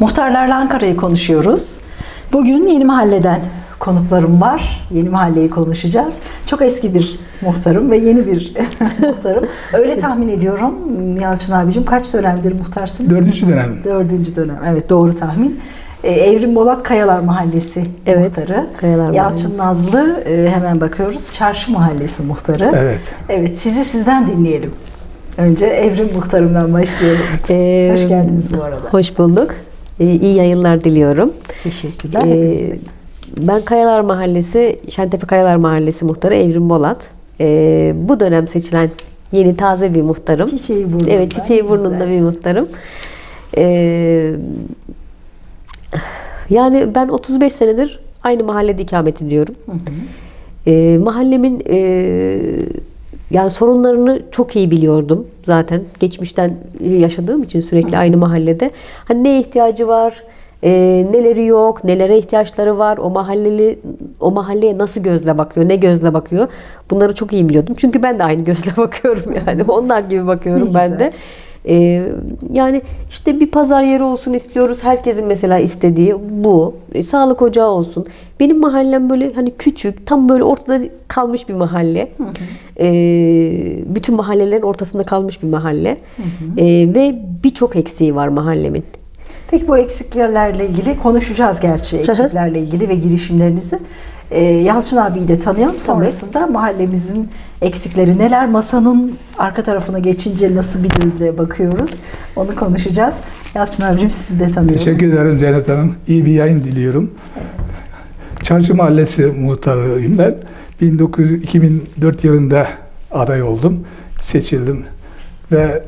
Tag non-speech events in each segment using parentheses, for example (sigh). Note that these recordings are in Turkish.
Muhtarlarla Ankara'yı konuşuyoruz. Bugün Yeni Mahalle'den konuklarım var. Yeni Mahalleyi konuşacağız. Çok eski bir muhtarım ve yeni bir (laughs) muhtarım. Öyle tahmin ediyorum. Yalçın abicim kaç dönemdir muhtarsınız? Dördüncü dönem. Dördüncü dönem. Evet doğru tahmin. Ee, Evrim Bolat Kayalar Mahallesi Evet, muhtarı. Kayalar Yalçın Nazlı e, hemen bakıyoruz. Çarşı Mahallesi muhtarı. Evet. Evet sizi sizden dinleyelim. Önce Evrim Muhtarım'dan başlayalım. Ee, Hoş geldiniz bu arada. Hoş bulduk. Ee, iyi yayınlar diliyorum. Teşekkürler. Ee, hepinize. ben Kayalar Mahallesi, Şentepe Kayalar Mahallesi muhtarı Evrim Bolat. Ee, bu dönem seçilen yeni taze bir muhtarım. Çiçeği burnunda. Evet, çiçeği burnunda güzel. bir muhtarım. Yani ben 35 senedir aynı mahallede ikamet ediyorum. Ee, mahallemin e, yani sorunlarını çok iyi biliyordum zaten. Geçmişten yaşadığım için sürekli aynı mahallede. Hani ne ihtiyacı var, e, neleri yok, nelere ihtiyaçları var, o mahalleli o mahalleye nasıl gözle bakıyor, ne gözle bakıyor. Bunları çok iyi biliyordum. Çünkü ben de aynı (laughs) gözle bakıyorum yani. Onlar gibi bakıyorum ben de. Ee, yani işte bir pazar yeri olsun istiyoruz. Herkesin mesela istediği bu. E, sağlık ocağı olsun. Benim mahallem böyle hani küçük, tam böyle ortada kalmış bir mahalle. Ee, bütün mahallelerin ortasında kalmış bir mahalle. Ee, ve birçok eksiği var mahallemin. Peki bu eksiklerle ilgili konuşacağız gerçi eksiklerle ilgili ve girişimlerinizi. Ee, Yalçın abiyi de tanıyalım. Sonrasında mahallemizin eksikleri neler? Masanın arka tarafına geçince nasıl bir gözle bakıyoruz? Onu konuşacağız. Yalçın abicim sizi de tanıyorum. Teşekkür ederim Cennet Hanım. İyi bir yayın diliyorum. Çarşı Mahallesi muhtarıyım ben. 1900, 2004 yılında aday oldum. Seçildim ve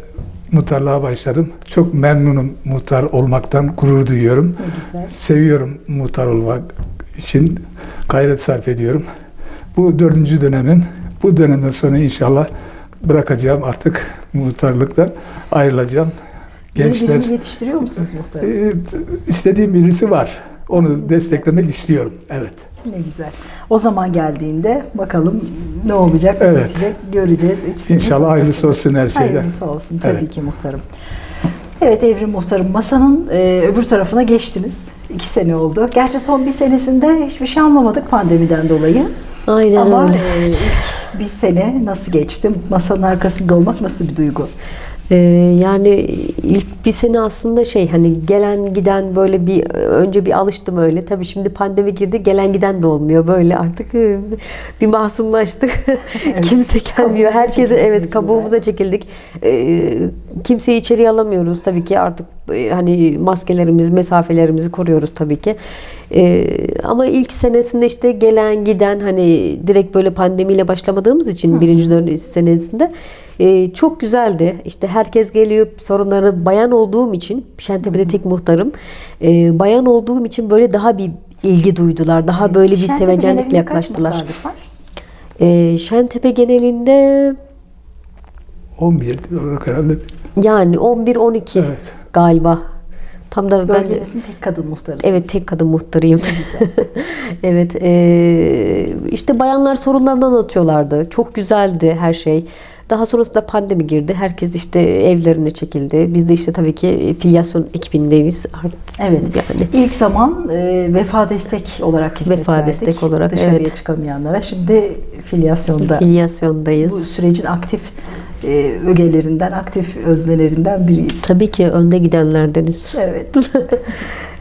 muhtarlığa başladım. Çok memnunum muhtar olmaktan, gurur duyuyorum. Ne güzel. Seviyorum muhtar olmak için gayret sarf ediyorum. Bu dördüncü dönemim. Bu dönemden sonra inşallah bırakacağım artık muhtarlıktan ayrılacağım. Gençler birini yetiştiriyor musunuz muhtarım? t- istediğim birisi var. Onu desteklemek istiyorum. Evet. Ne güzel. O zaman geldiğinde bakalım ne olacak, ne Evet. bitecek göreceğiz. Hepsini İnşallah hayırlısı olsun her şeyden. Hayırlısı olsun tabii Evet. ki muhtarım. Evet Evrim Muhtarım masanın e, öbür tarafına geçtiniz. İki sene oldu. Gerçi son bir senesinde hiçbir şey anlamadık pandemiden dolayı. Aynen Ama öyle. e, ilk bir sene nasıl geçti? Masanın arkasında olmak nasıl bir duygu? Ee, yani ilk bir sene aslında şey hani gelen giden böyle bir önce bir alıştım öyle. Tabii şimdi pandemi girdi gelen giden de olmuyor böyle artık e, bir masumlaştık. (laughs) Kimse gelmiyor. Herkese evet kabuğumuza çekildik. Ee, kimseyi içeriye alamıyoruz tabii ki artık e, hani maskelerimiz, mesafelerimizi koruyoruz tabii ki. Ee, ama ilk senesinde işte gelen giden hani direkt böyle pandemiyle başlamadığımız için birinci dönem senesinde e, çok güzeldi. İşte herkes geliyor sorunları bayan olduğum için Şentepe'de tek muhtarım. E, bayan olduğum için böyle daha bir ilgi duydular. Daha böyle bir Şentepe sevecenlikle genelinde kaç yaklaştılar. muhtarlık var? E, Şentepe genelinde 11 olarak herhalde. yani 11-12 Evet. galiba. Tam da ben de Bölgenizin tek kadın muhtarısınız. Evet tek kadın muhtarıyım. (laughs) evet eee, işte bayanlar sorunlarını anlatıyorlardı. Çok güzeldi her şey. Daha sonrasında pandemi girdi. Herkes işte evlerine çekildi. Biz de işte tabii ki filyasyon ekibindeyiz. Evet. Yani İlk zaman e, vefa destek olarak hizmet Vefa verdik. destek olarak, Dışarıya evet. çıkamayanlara. Şimdi filyasyonda filyasyondayız. bu sürecin aktif e, ögelerinden, aktif öznelerinden biriyiz. Tabii ki önde gidenlerdeniz. Evet.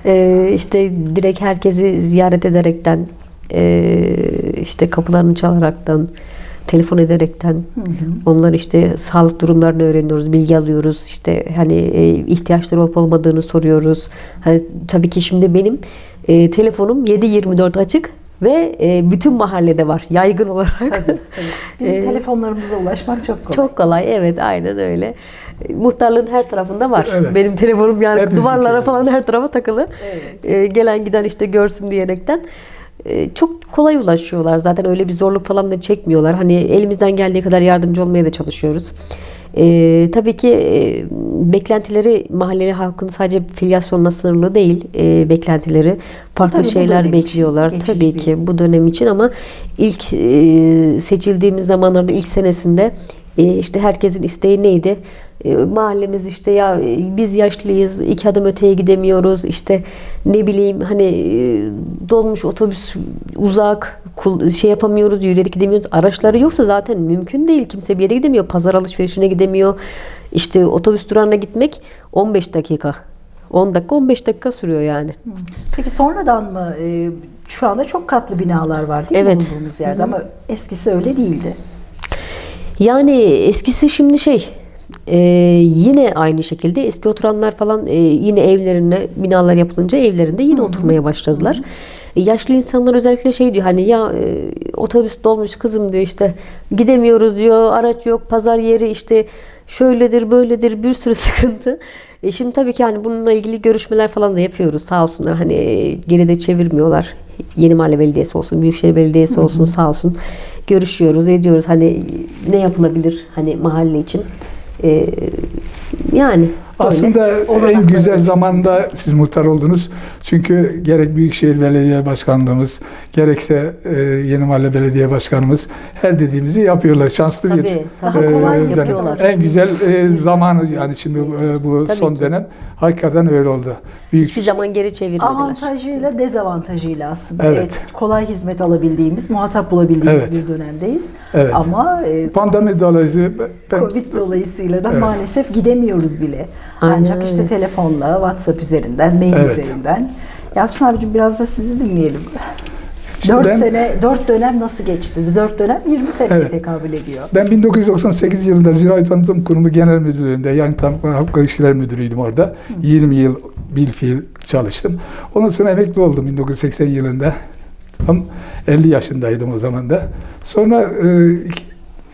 Ee, (laughs) işte direkt herkesi ziyaret ederekten, ee, işte kapılarını çalaraktan, telefon ederekten, onlar işte sağlık durumlarını öğreniyoruz, bilgi alıyoruz. İşte hani e, ihtiyaçları olup olmadığını soruyoruz. Hani, tabii ki şimdi benim e, telefonum 7/24 açık ve e, bütün mahallede var yaygın olarak. Tabii, tabii. Bizim Ee, (laughs) telefonlarımıza ulaşmak çok kolay. Çok kolay evet aynen öyle. E, Muhtarlığın her tarafında var. Evet. Benim telefonum yani Hepimizin duvarlara falan her tarafa takılı. Evet. E, gelen giden işte görsün diyerekten. E, çok kolay ulaşıyorlar. Zaten öyle bir zorluk falan da çekmiyorlar. Hani elimizden geldiği kadar yardımcı olmaya da çalışıyoruz. E, tabii ki e, beklentileri mahalleli halkın sadece filyasyonla sınırlı değil. E, beklentileri farklı tabii şeyler için bekliyorlar. geçici Tabii bir- ki bu dönem için ama ilk e, seçildiğimiz zamanlarda ilk senesinde e, işte herkesin isteği neydi? E, mahallemiz işte ya e, biz yaşlıyız, iki adım öteye gidemiyoruz. İşte ne bileyim hani e, dolmuş otobüs uzak, şey yapamıyoruz, yürüyerek gidemiyoruz. Araçları yoksa zaten mümkün değil. Kimse bir yere gidemiyor. Pazar alışverişine gidemiyor. İşte otobüs durağına gitmek 15 dakika. 10 dakika 15 dakika sürüyor yani. Peki sonradan mı şu anda çok katlı binalar var değil mi Evet. bulunduğumuz yerde ama eskisi öyle değildi. Yani eskisi şimdi şey e, yine aynı şekilde eski oturanlar falan e, yine evlerine binalar yapılınca evlerinde yine oturmaya başladılar. E, yaşlı insanlar özellikle şey diyor hani ya e, otobüs dolmuş kızım diyor işte gidemiyoruz diyor araç yok pazar yeri işte şöyledir böyledir bir sürü (laughs) sıkıntı. E şimdi tabii ki hani bununla ilgili görüşmeler falan da yapıyoruz sağ olsunlar hani e, geride çevirmiyorlar. Yeni Mahalle Belediyesi olsun, Büyükşehir Belediyesi olsun sağ olsun görüşüyoruz, ediyoruz. Hani ne yapılabilir hani mahalle için. E, yani. Aslında en güzel zamanda siz muhtar oldunuz. Çünkü gerek Büyükşehir Belediye Başkanlığımız, gerekse e, Yeni Mahalle Belediye Başkanımız her dediğimizi yapıyorlar. Şanslı bir Tabii, Daha tabii. kolay yapıyorlar. En güzel e, zamanı yani şimdi e, bu Tabii son ki. dönem hakikaten öyle oldu. Büyük hiçbir zaman geri çevirmediler. Avantajıyla dezavantajıyla aslında. Evet. Evet. kolay hizmet alabildiğimiz, muhatap bulabildiğimiz Evet. bir dönemdeyiz. Evet. Ama e, pandemi dolayısıyla ben, Covid dolayısıyla da Evet. maalesef gidemiyoruz bile. Aynen Ancak işte telefonla, WhatsApp üzerinden, mail Evet. üzerinden. Yalçın abicim biraz da sizi dinleyelim. İşte 4 ben- sene, 4 dönem nasıl geçti? 4 dönem 20 seneye Evet. tekabül ediyor. Ben 1998 yılında Ziraat Tanıtım Kurumu Genel Müdürlüğü'nde yani Tanıtım Halk İlişkiler Müdürüydüm orada. 20 yıl bilfiil çalıştım. Ondan sonra emekli oldum 1980 yılında. Tam 50 yaşındaydım o zaman da. Sonra e,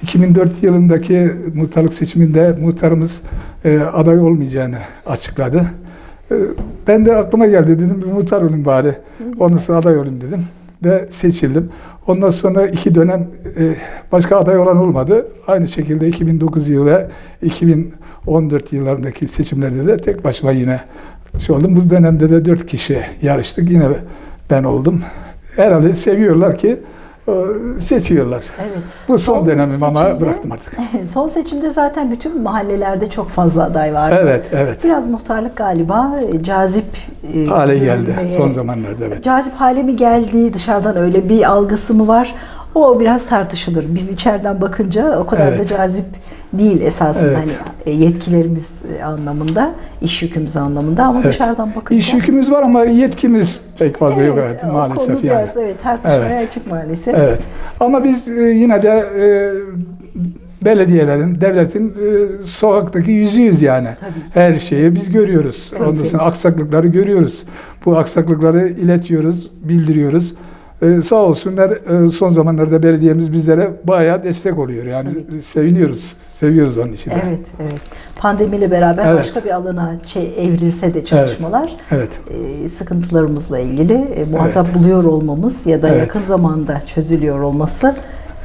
2004 yılındaki muhtarlık seçiminde muhtarımız e, aday olmayacağını açıkladı. E, ben de aklıma geldi dedim bir muhtar olayım bari. Ondan sonra aday olayım dedim ve seçildim. Ondan sonra iki dönem e, başka aday olan olmadı. Aynı şekilde 2009 yılı ve 2014 yıllarındaki seçimlerde de tek başıma yine şey oldum. Bu dönemde de dört kişi yarıştık. Yine ben oldum. Herhalde seviyorlar ki seçiyorlar. Evet. Bu son, dönemim ama seçimde- bıraktım artık. (laughs) Son seçimde zaten bütün mahallelerde çok fazla aday vardı. Evet, evet. Biraz muhtarlık galiba e, cazip e, Hale geldi görünmeye- son zamanlarda evet. Cazip hale mi geldi? Dışarıdan öyle bir algısı mı var? O biraz tartışılır. Biz içeriden bakınca o kadar da Evet. cazip değil esasında Evet. hani e, yetkilerimiz e, anlamında, iş yükümüz anlamında ama Evet. dışarıdan bakınca İş yükümüz var ama yetkimiz pek fazla yok evet, maalesef konu yani. biraz evet tartışmaya Evet. açık maalesef. Evet. Ama biz e, yine de e, belediyelerin, devletin e, sokaktaki yüzüyüz yani. Tabii. Her şeyi biz görüyoruz. Ondan sonra aksaklıkları görüyoruz. Bu aksaklıkları iletiyoruz, bildiriyoruz. E, sağ olsunlar e, son zamanlarda belediyemiz bizlere bayağı destek oluyor. Yani e, seviniyoruz. Seviyoruz onun için. Evet, evet. Pandemiyle beraber Evet. başka bir alana evrilse de çalışmalar Evet. e, sıkıntılarımızla ilgili e, muhatap buluyor olmamız ya da Evet. yakın zamanda çözülüyor olması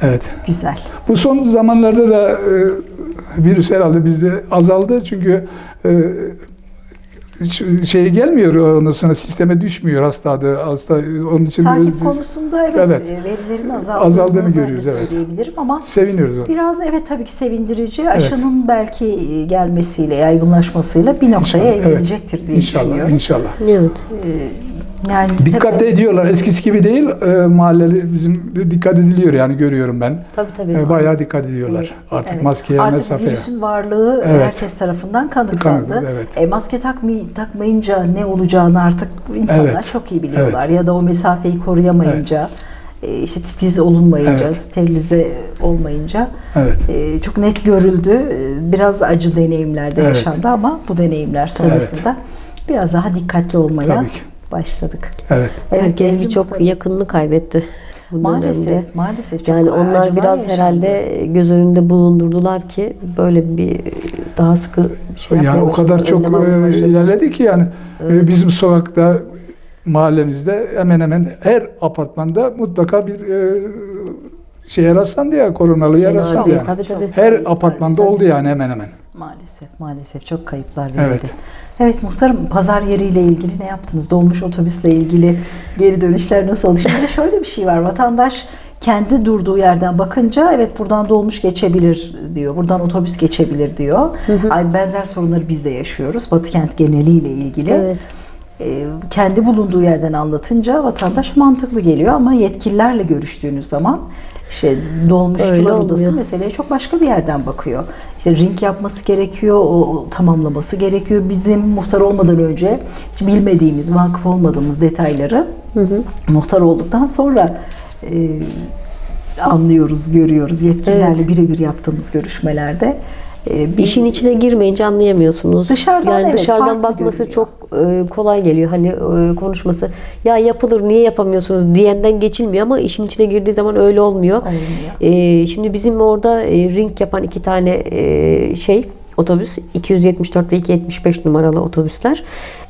Evet. güzel. Bu son zamanlarda da e, virüs herhalde bizde azaldı çünkü e, ş- şey gelmiyor ondan sonra sisteme düşmüyor hasta adı hasta onun için Takip de- konusunda evet, Evet. e, verilerin azaldığını, Azaldığını görüyoruz, evet. söyleyebilirim ama seviniyoruz onu. biraz evet tabii ki sevindirici. Aşının belki e, gelmesiyle, yaygınlaşmasıyla bir noktaya İnşallah, evet. evrilecektir diye İnşallah, düşünüyoruz. inşallah. Evet. E, yani Dikkat de ediyorlar. Eskisi gibi değil. E, mahalleli bizim de dikkat ediliyor yani görüyorum ben. Tabii tabii. E, bayağı dikkat ediyorlar. Artık Evet. maskeye, Artık mesafeye. virüsün varlığı Evet. herkes tarafından kanıksandı. Kanıklı, evet. E, maske takmay- takmayınca ne olacağını artık insanlar Evet. çok iyi biliyorlar. Ya da o mesafeyi koruyamayınca, e, işte titiz olunmayınca, Evet. sterilize olmayınca Evet. e, çok net görüldü. E, Biraz acı deneyimlerde Evet. yaşandı ama bu deneyimler sonrasında biraz daha dikkatli olmaya. Başladık. Evet. Evet, Herkes birçok yakınını kaybetti bu dönemde. Maalesef, maalesef çok Yani onlar biraz yaşandı. herhalde göz önünde bulundurdular ki böyle bir daha sıkı şey Yani o kadar çok e, ilerledi ki yani e, bizim sokakta mahallemizde hemen hemen her apartmanda mutlaka bir e, şeye rastlandı ya koronalıya Fena rastlandı yani. Tabii tabii. Her apartmanda oldu yani hemen hemen. Maalesef, maalesef çok kayıplar Evet. verildi. Evet muhtarım pazar yeriyle ilgili ne yaptınız? Dolmuş otobüsle ilgili geri dönüşler nasıl oldu? Şimdi şöyle bir şey var. Vatandaş kendi durduğu yerden bakınca evet buradan dolmuş geçebilir diyor. Buradan otobüs geçebilir diyor. Ay benzer sorunları biz de yaşıyoruz. Batı kent geneliyle ilgili. Evet. E, kendi bulunduğu yerden anlatınca vatandaş mantıklı geliyor ama yetkililerle görüştüğünüz zaman şey dolmuşçular odası meseleye çok başka bir yerden bakıyor. İşte ring yapması gerekiyor, o, tamamlaması gerekiyor. Bizim muhtar olmadan önce hiç bilmediğimiz, vakıf olmadığımız detayları muhtar olduktan sonra e, anlıyoruz, görüyoruz. Yetkililerle Evet. birebir yaptığımız görüşmelerde. E, bir- İşin içine girmeyince anlayamıyorsunuz. Dışarıdan yani evet, dışarıdan bakması görünüyor. çok e, kolay geliyor. Hani e, konuşması ya yapılır niye yapamıyorsunuz diyenden geçilmiyor ama işin içine girdiği zaman öyle olmuyor. Olmuyor. E, şimdi bizim orada e, ring yapan iki tane e, şey otobüs 274 ve 275 numaralı otobüsler.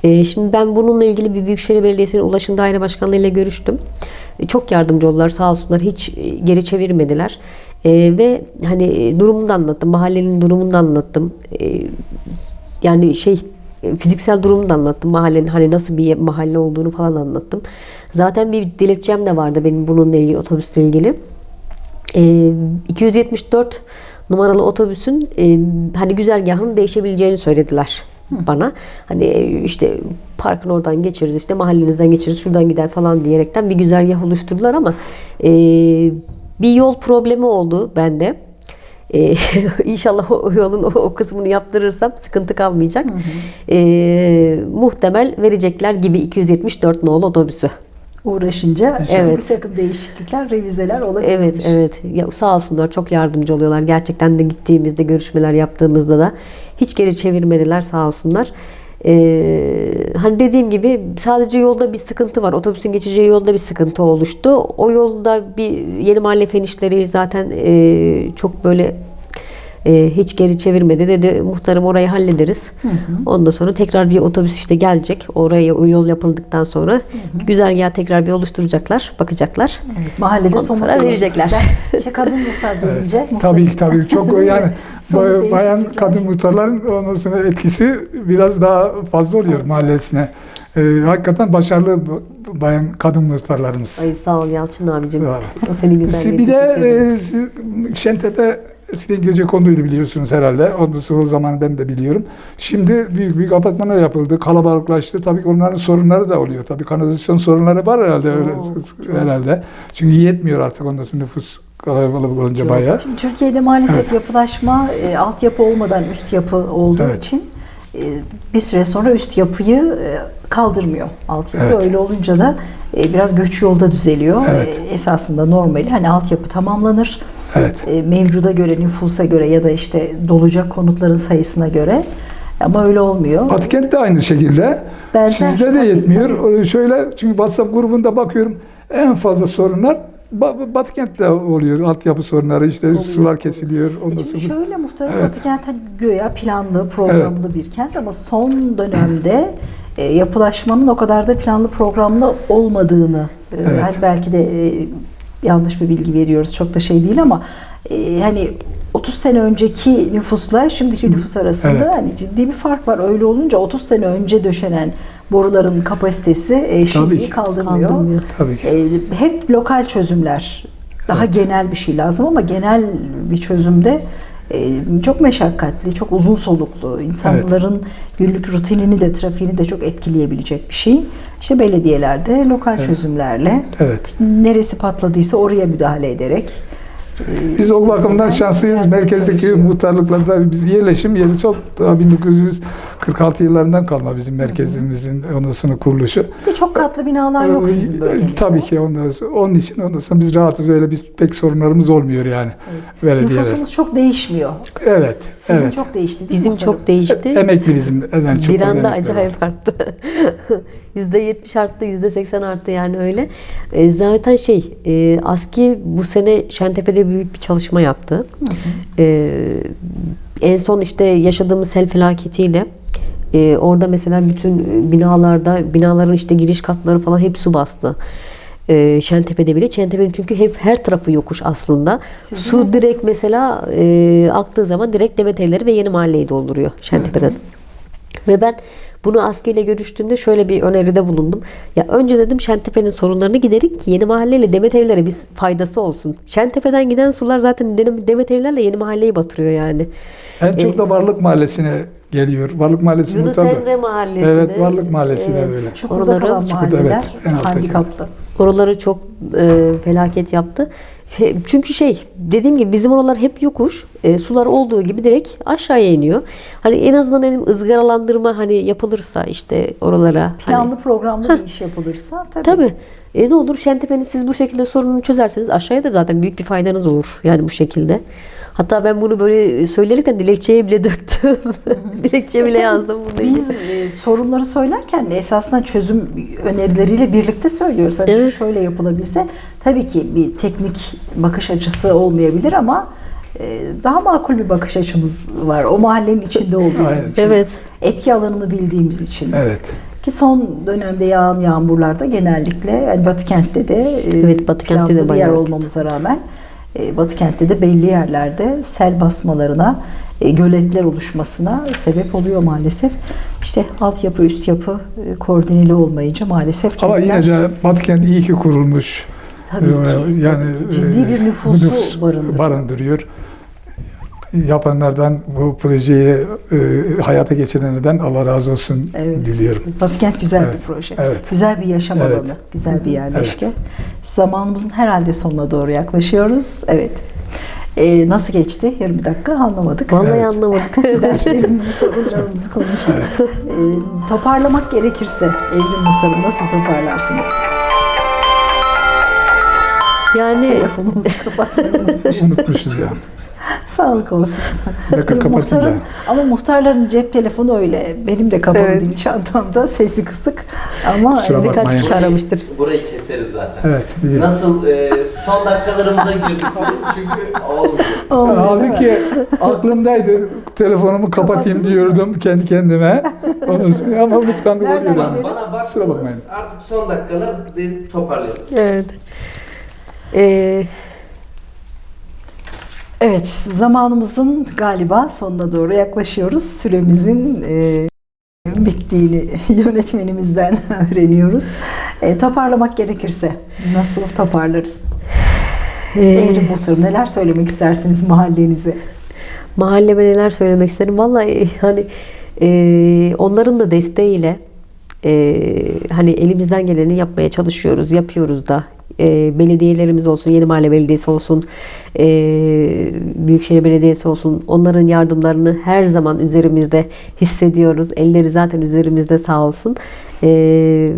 E, şimdi ben bununla ilgili bir Büyükşehir Belediyesi'nin Ulaşım Daire Başkanlığı ile görüştüm. Çok yardımcı oldular sağ olsunlar. Hiç geri çevirmediler. E, ve hani e, durumunu da anlattım. Mahallenin durumunu da anlattım. E, yani şey e, fiziksel durumunu da anlattım. Mahallenin hani nasıl bir mahalle olduğunu falan anlattım. Zaten bir dilekçem de vardı benim bununla ilgili otobüsle ilgili. E, 274 numaralı otobüsün e, hani güzergahının değişebileceğini söylediler bana. Hani e, işte parkın oradan geçeriz, işte mahallenizden geçeriz, şuradan gider falan diyerekten bir güzergah oluşturdular ama e, bir yol problemi oldu bende. Ee, (laughs) inşallah o yolun o, o kısmını yaptırırsam sıkıntı kalmayacak. Ee, muhtemel verecekler gibi 274 nolu otobüsü. uğraşınca Evet. bir takım değişiklikler, revizeler olabilir. Evet, evet. Ya, sağ olsunlar çok yardımcı oluyorlar. Gerçekten de gittiğimizde, görüşmeler yaptığımızda da hiç geri çevirmediler sağ olsunlar. Ee, hani dediğim gibi sadece yolda bir sıkıntı var. Otobüsün geçeceği yolda bir sıkıntı oluştu. O yolda bir yeni mahalle fen işleri zaten e, çok böyle e, hiç geri çevirmedi. Dedi muhtarım orayı hallederiz. Ondan sonra tekrar bir otobüs işte gelecek. Oraya o yol yapıldıktan sonra güzergahı tekrar bir oluşturacaklar. Bakacaklar. Evet, mahallede Ondan somut sonra verecekler. (laughs) İşte kadın muhtar gelince. muhtar- Tabii ki tabii çok yani (laughs) bayan kadın muhtarların ondan sonra etkisi biraz daha fazla oluyor Fazla. mahallesine. Ee, hakikaten başarılı bayan kadın muhtarlarımız. Ay sağ ol Yalçın abicim. Var. O seni güzel Siz bir de e, Şentepe eskiden gece konduydu biliyorsunuz herhalde. Ondan sonra o zaman ben de biliyorum. Şimdi büyük büyük apartmanlar yapıldı. Kalabalıklaştı. Tabii ki onların sorunları da oluyor. Tabii kanalizasyon sorunları var herhalde öyle Oo, herhalde. Çünkü yetmiyor artık ondan sonra nüfus kalabalık olunca bayağı. Şimdi Türkiye'de maalesef yapılaşma e, altyapı olmadan üst yapı olduğu Evet. için bir süre sonra üst yapıyı e, kaldırmıyor altyapı. Evet. Öyle olunca da e, biraz göç yolda düzeliyor. Evet. E, esasında normali hani altyapı tamamlanır. Evet. E, mevcuda göre, nüfusa göre ya da işte dolacak konutların sayısına göre ama öyle olmuyor. Batıkent de aynı şekilde. Benzer, Sizde de tabii, yetmiyor. Ee, Şöyle çünkü WhatsApp grubunda bakıyorum en fazla sorunlar Ba- Batıkent'te oluyor. Altyapı sorunları işte sular kesiliyor. Ondan E sonra şöyle muhtemelen Evet. Batı kent hani göya planlı, programlı bir kent ama son dönemde e, yapılaşmanın o kadar da planlı programlı olmadığını e, Evet. hani belki de e, yanlış bir bilgi veriyoruz çok da şey değil ama e, hani 30 sene önceki nüfusla şimdiki nüfus arasında Evet. hani ciddi bir fark var. Öyle olunca 30 sene önce döşenen boruların kapasitesi e, şimdi ki. kaldırmıyor. Kaldırmıyor. tabii ki. E, hep lokal çözümler. Daha genel bir şey lazım ama genel bir çözümde e, çok meşakkatli, çok uzun soluklu, insanların günlük rutinini de, trafiğini de çok etkileyebilecek bir şey. İşte belediyelerde lokal çözümlerle Evet. işte neresi patladıysa oraya müdahale ederek e, Biz o bakımdan şanslıyız. Merkezdeki muhtarlıklarda biz yerleşim yeri çok daha 1946 yıllarından kalma bizim merkezimizin ondan sonra kuruluşu. Bir de çok katlı binalar yok sizin bölgenizde. Tabii ki ondan sonra, onun için ondan sonra biz rahatız öyle bir pek sorunlarımız olmuyor yani. Belediyede. Nüfusumuz çok değişmiyor. Evet. Sizin evet. çok değişti değil mi Bizim muhtarım? çok değişti. Emekli bizim. Yani çok bir anda var. acayip arttı. (laughs) %70 arttı, %80 arttı yani öyle. E, zaten şey, e, ASKİ bu sene Şentepe'de büyük bir çalışma yaptı. E, en son işte yaşadığımız sel felaketiyle e, orada mesela bütün binalarda, binaların işte giriş katları falan hep su bastı. E, Şentepe'de bile. Şentepe'nin çünkü hep her tarafı yokuş aslında. Sizin su de- direkt mesela e, aktığı zaman direkt Demet Evleri ve Yeni Mahalleyi dolduruyor Şentepe'den. Ve ben Bunu Aski ile görüştüğümde şöyle bir öneride bulundum. Ya önce dedim Şentepe'nin sorunlarını giderin ki yeni mahalleyle Demet Evler'e bir faydası olsun. Şentepe'den giden sular zaten Dem- Demet Evler'le yeni mahalleyi batırıyor yani. En çok da Varlık Mahallesi'ne geliyor. Varlık Mahallesi Yunus. Emre Mahallesi'ne. Evet, Varlık Mahallesi'ne Evet. böyle. Çukurda Oraları- kalan Çukurda, mahalleler evet, handikaplı. Oraları çok e, felaket yaptı. Çünkü şey dediğim gibi bizim oralar hep yokuş. E, sular olduğu gibi direkt aşağıya iniyor. Hani en azından elim ızgaralandırma hani yapılırsa işte oralara. hani- Planlı programlı bir iş yapılırsa tabii. Tabii. E ne olur Şentepe'nin siz bu şekilde sorununu çözerseniz aşağıya da zaten büyük bir faydanız olur. Yani bu şekilde. Hatta ben bunu böyle söyleyerekten dilekçeye bile döktüm. (laughs) (laughs) dilekçeye bile yazdım ilgili. Biz e, sorunları söylerken esasında çözüm önerileriyle birlikte söylüyoruz. Hani şu Evet. şöyle yapılabilse tabii ki bir teknik bakış açısı olmayabilir ama e, daha makul bir bakış açımız var. O mahallenin içinde (laughs) olduğumuz için. Evet. Etki alanını bildiğimiz için. Evet. Ki son dönemde yağan yağmurlarda genellikle yani Batı kentte de e, Evet, Batı kentte de bir yer bayağı. olmamıza rağmen e, Batı kentte de belli yerlerde sel basmalarına, e, göletler oluşmasına sebep oluyor maalesef. İşte altyapı, üst yapı e, koordineli olmayınca maalesef Ama kendiler yine de Batıkent iyi ki kurulmuş. tabii ki, Ee, yani ciddi bir nüfusu nüfus barındırıyor. barındırıyor. Yapanlardan bu projeyi e, hayata geçirenlerden Allah razı olsun Evet. diliyorum. Batı kent güzel bir Evet, proje. evet. Güzel bir yaşam Evet. alanı, güzel bir yerleşke. Zamanımızın herhalde sonuna doğru yaklaşıyoruz. Evet. Ee, nasıl geçti? 20 dakika anlamadık. Vallahi Evet. anlamadık. (laughs) Dertlerimizi, sorunlarımızı konuştuk. Ee, toparlamak gerekirse Evrim Muhtarım nasıl toparlarsınız? yani Telefonumuzu kapatmayı unutmuşuz. Unutmuşuz ya. Sağlık olsun. Muhtarın, ama muhtarların cep telefonu öyle. Benim de kapalı Evet. değil çantamda. Sesi kısık. Ama Kusura birkaç bakmayın. kişi aramıştır. Burayı keseriz zaten. Evet. biliyorum. Nasıl e, son dakikalarımıza girdik çünkü olmuyor. olmuyor? Halbuki aklımdaydı. Telefonumu kapatayım diyordum kendi kendime. Onu, ama unutkanlık oluyor. Bana bakmayın. baktınız artık son dakikalar toparlayalım. Evet. Ee, Evet, zamanımızın galiba sonuna doğru yaklaşıyoruz. Süremizin e, bittiğini (laughs) yönetmenimizden (laughs) öğreniyoruz. E, toparlamak gerekirse nasıl toparlarız? e, Evrim Muhtarım neler söylemek istersiniz mahallenize? mahalleme neler söylemek isterim. Vallahi hani e, onların da desteğiyle e, hani elimizden geleni yapmaya çalışıyoruz, yapıyoruz da. E, belediyelerimiz olsun, Yeni Mahalle Belediyesi olsun, e, Büyükşehir Belediyesi olsun onların yardımlarını her zaman üzerimizde hissediyoruz. Elleri zaten üzerimizde sağ olsun. E,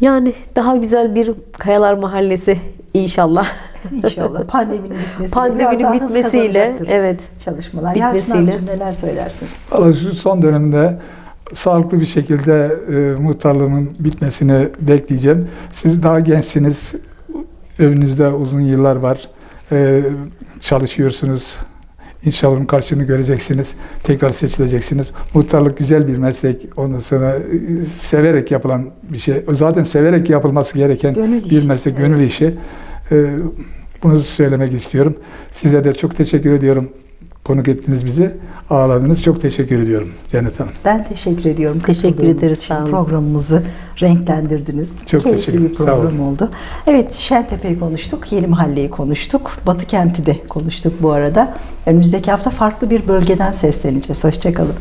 yani daha güzel bir Kayalar Mahallesi inşallah. İnşallah pandeminin bitmesiyle biraz Pandeminin bitmesiyle evet. çalışmalar. Yalçın bitmesiyle. abicim neler söylersiniz? Valla şu son dönemde sağlıklı bir şekilde e, muhtarlığımın bitmesini bekleyeceğim. Siz daha gençsiniz. Önünüzde uzun yıllar var. E, çalışıyorsunuz. İnşallah karşılığını göreceksiniz. Tekrar seçileceksiniz. Muhtarlık güzel bir meslek. Ondan sonra e, severek yapılan bir şey. Zaten severek yapılması gereken Gönül bir işi, meslek, evet. gönül işi. E, bunu söylemek istiyorum. Size de çok teşekkür ediyorum. Konuk ettiniz bizi, ağırladınız. Çok teşekkür ediyorum Cennet Hanım. Ben teşekkür ediyorum. Teşekkür ederiz, için. sağ olun. Programımızı renklendirdiniz. Çok Keyifli teşekkür- bir sağ program olun. oldu. Evet Şentepe'yi konuştuk. Yeni Mahalleyi konuştuk. Batı Kent'i de konuştuk bu arada. Önümüzdeki hafta farklı bir bölgeden sesleneceğiz. Hoşçakalın.